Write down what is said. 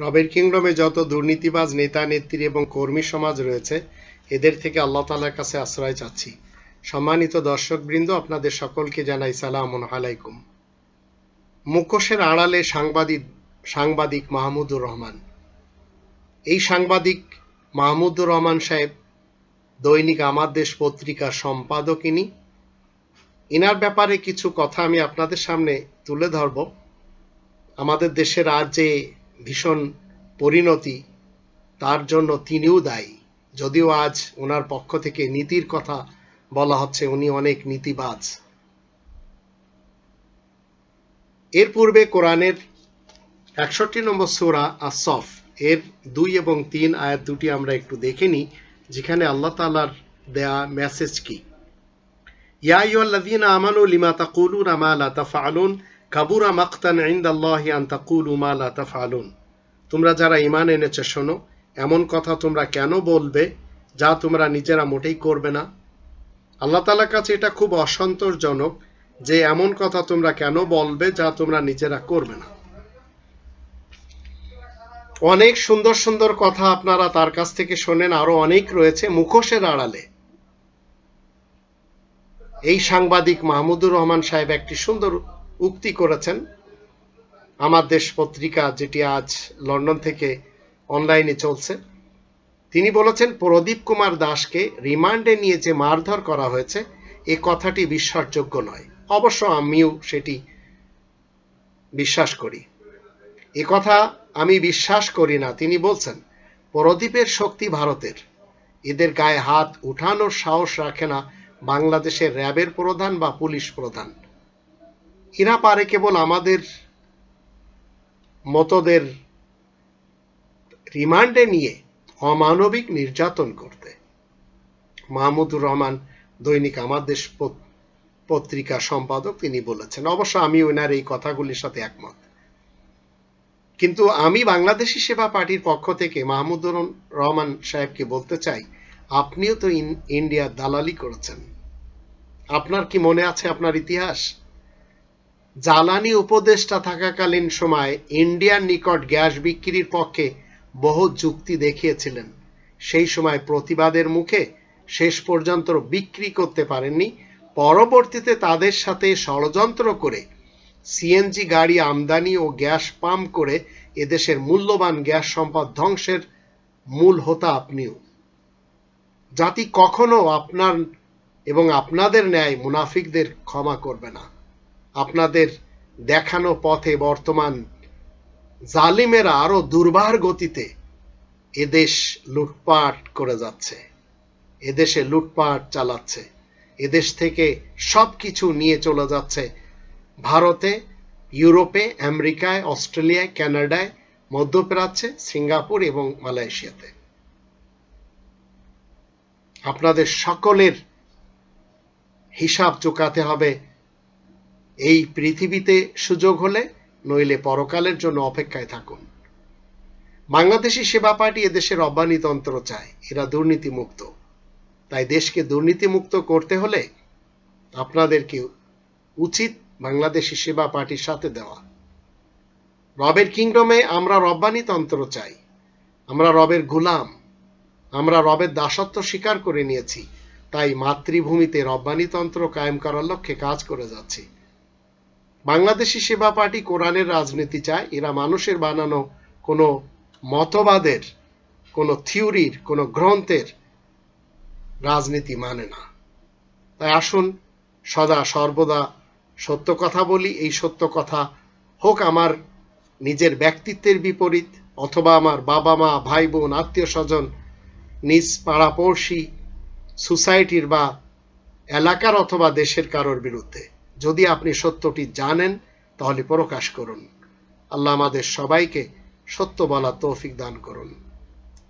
রবের কিংডমে যত দুর্নীতিবাজ নেতা, নেত্রী এবং কর্মী সমাজ রয়েছে, এদের থেকে আল্লাহ তালার কাছে আশ্রয় চাচ্ছি। সম্মানিত দর্শকবৃন্দ, আপনাদের সকলকে জানাই সালাম আলাইকুম। মুখোশের আড়ালে সাংবাদিক সাংবাদিক মাহমুদুর রহমান। এই সাংবাদিক মাহমুদুর রহমান সাহেব দৈনিক আমার দেশ পত্রিকার সম্পাদক ইনি। ইনার ব্যাপারে কিছু কথা আমি আপনাদের সামনে তুলে ধরব। আমাদের দেশের আজ যে ভীষণ পরিণতি, তার জন্য তিনিও দায়ী। যদিও আজ ওনার পক্ষ থেকে নীতির কথা বলা হচ্ছে, উনি অনেক নীতিবাজ। এর পূর্বে কোরআনের একষট্টি নম্বর সুরা আসফ এর দুই এবং তিন আয়াত দুটি আমরা একটু দেখে নিই, যেখানে আল্লাহ তালার দেয়া মেসেজ কি? ইয়া আইয়ুহাল্লাযীনা আমানু লিমা তাকুলুনা মা লা তাফআলুন? কাবুরা মাকতান ইনদাল্লাহি আন তাকুলু মা লা তাফআলুন। তোমরা যারা ঈমান এনেছে, শোনো, এমন কথা তোমরা কেন বলবে যা তোমরা নিজেরা মোটেই করবে না? আল্লাহ তালার কাছে এটা খুব অসন্তোষজনক যে এমন কথা তোমরা কেন বলবে যা তোমরা নিজেরা করবে না। অনেক সুন্দর সুন্দর কথা আপনারা তার কাছ থেকে শোনেন, আরও অনেক রয়েছে মুখোশের আড়ালে। এই সাংবাদিক মাহমুদুর রহমান সাহেব একটি সুন্দর উক্তি করেছেন। আমার দেশ পত্রিকা যেটি আজ লন্ডন থেকে অনলাইনে চলছে। তিনি বলেছেন, প্রদীপ কুমার দাসকে রিমান্ডে নিয়ে যে মারধর করা হয়েছে, এ কথাটি বিশ্বাসযোগ্য নয়। অবশ্য আমিও সেটি বিশ্বাস করি। এ কথা আমি বিশ্বাস করি না। তিনি বলছেন, প্রদীপের শক্তি ভারতের। এদের গায়ে হাত উঠানোর সাহস রাখে না বাংলাদেশের র্যাবের প্রধান বা পুলিশ প্রধান। এরা পারে কেবল আমাদের মতদের রিমান্ডে নিয়ে অমানবিক নির্যাতন করতে। মাহমুদুর রহমান দৈনিক আমার দেশ পত্রিকা সম্পাদক তিনি বলেছেন। অবশ্য আমি ওনার এই কথাগুলির সাথে একমত। কিন্তু আমি বাংলাদেশি সেবা পার্টির পক্ষ থেকে মাহমুদুর রহমান সাহেবকে বলতে চাই, আপনিও তো ইন্ডিয়া দালালি করেছেন। আপনার কি মনে আছে আপনার ইতিহাস? জ্বালানি উপদেষ্টা থাকাকালীন সময় ইন্ডিয়ার নিকট গ্যাস বিক্রির পক্ষে বহু যুক্তি দেখিয়েছিলেন। সেই সময় প্রতিবাদের মুখে শেষ পর্যন্ত বিক্রি করতে পারেননি। পরবর্তীতে তাদের সাথে ষড়যন্ত্র করে সিএনজি গাড়ি আমদানি ও গ্যাস পাম্প করে এদেশের মূল্যবান গ্যাস সম্পদ ধ্বংসের মূল হতা আপনিও। জাতি কখনো আপনার এবং আপনাদের ন্যায় মুনাফিকদের ক্ষমা করবে না। আপনাদের দেখানো পথে বর্তমান জালিমেরা আরও দুর্বার গতিতে এদেশ লুটপাট করে যাচ্ছে এদেশে লুটপাট চালাচ্ছে এদেশ থেকে সব কিছু নিয়ে চলে যাচ্ছে। ভারতে, ইউরোপে, আমেরিকায়, অস্ট্রেলিয়ায়, কানাডায়, মধ্যপ্রাচ্যে, সিঙ্গাপুর এবং মালয়েশিয়াতে। আপনাদের সকলের হিসাব চুকাতে হবে। এই পৃথিবীতে সুযোগ হলে নইলে পরকালের জন্য অপেক্ষায় থাকুন। বাংলাদেশি সেবা পার্টি এদেশের অব্যানীতন্ত্র চায়, এরা দুর্নীতিমুক্ত। তাই দেশকে দুর্নীতিমুক্ত করতে হলে আপনাদেরকে উচিত বাংলাদেশি সেবা পার্টির সাথে দেওয়া। রবের কিংডমে আমরা রব্বানিতন্ত্র চাই, আমরা রবের গুলাম, আমরা রবের দাসত্ব স্বীকার করে নিয়েছি, তাই মাতৃভূমিতে রব্বানিতন্ত্র কায়েম করার লক্ষ্যে কাজ করে যাচ্ছি। বাংলাদেশি সেবা পার্টি কোরআনের রাজনীতি চায়, এরা মানুষের বানানো কোনো মতবাদের, কোনো থিওরির, কোনো গ্রন্থের রাজনীতি মানে না। তাই আসুন সদা সর্বদা সত্য কথা বলি, এই সত্য কথা হোক আমার নিজের ব্যক্তিত্বের বিপরীত, অথবা আমার বাবা মা, ভাই বোন, আত্মীয় স্বজন, নিজ পাড়াপড়শি, সোসাইটির বা এলাকার অথবা দেশের কারোর বিরুদ্ধে। যদি আপনি সত্যটি জানেন, তাহলে প্রকাশ করুন। আল্লাহ আমাদের সবাইকে সত্য বলা তৌফিক দান করুন।